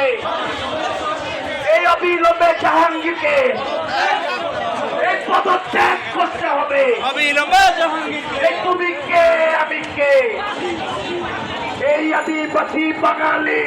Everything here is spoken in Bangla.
হবে এই অবিলম্বে জাহাঙ্গীরকে এই পদত্যাগ করতে হবে। অবিলম্বে তুমি কে আমি কে এই আদিবাসী বাঙালি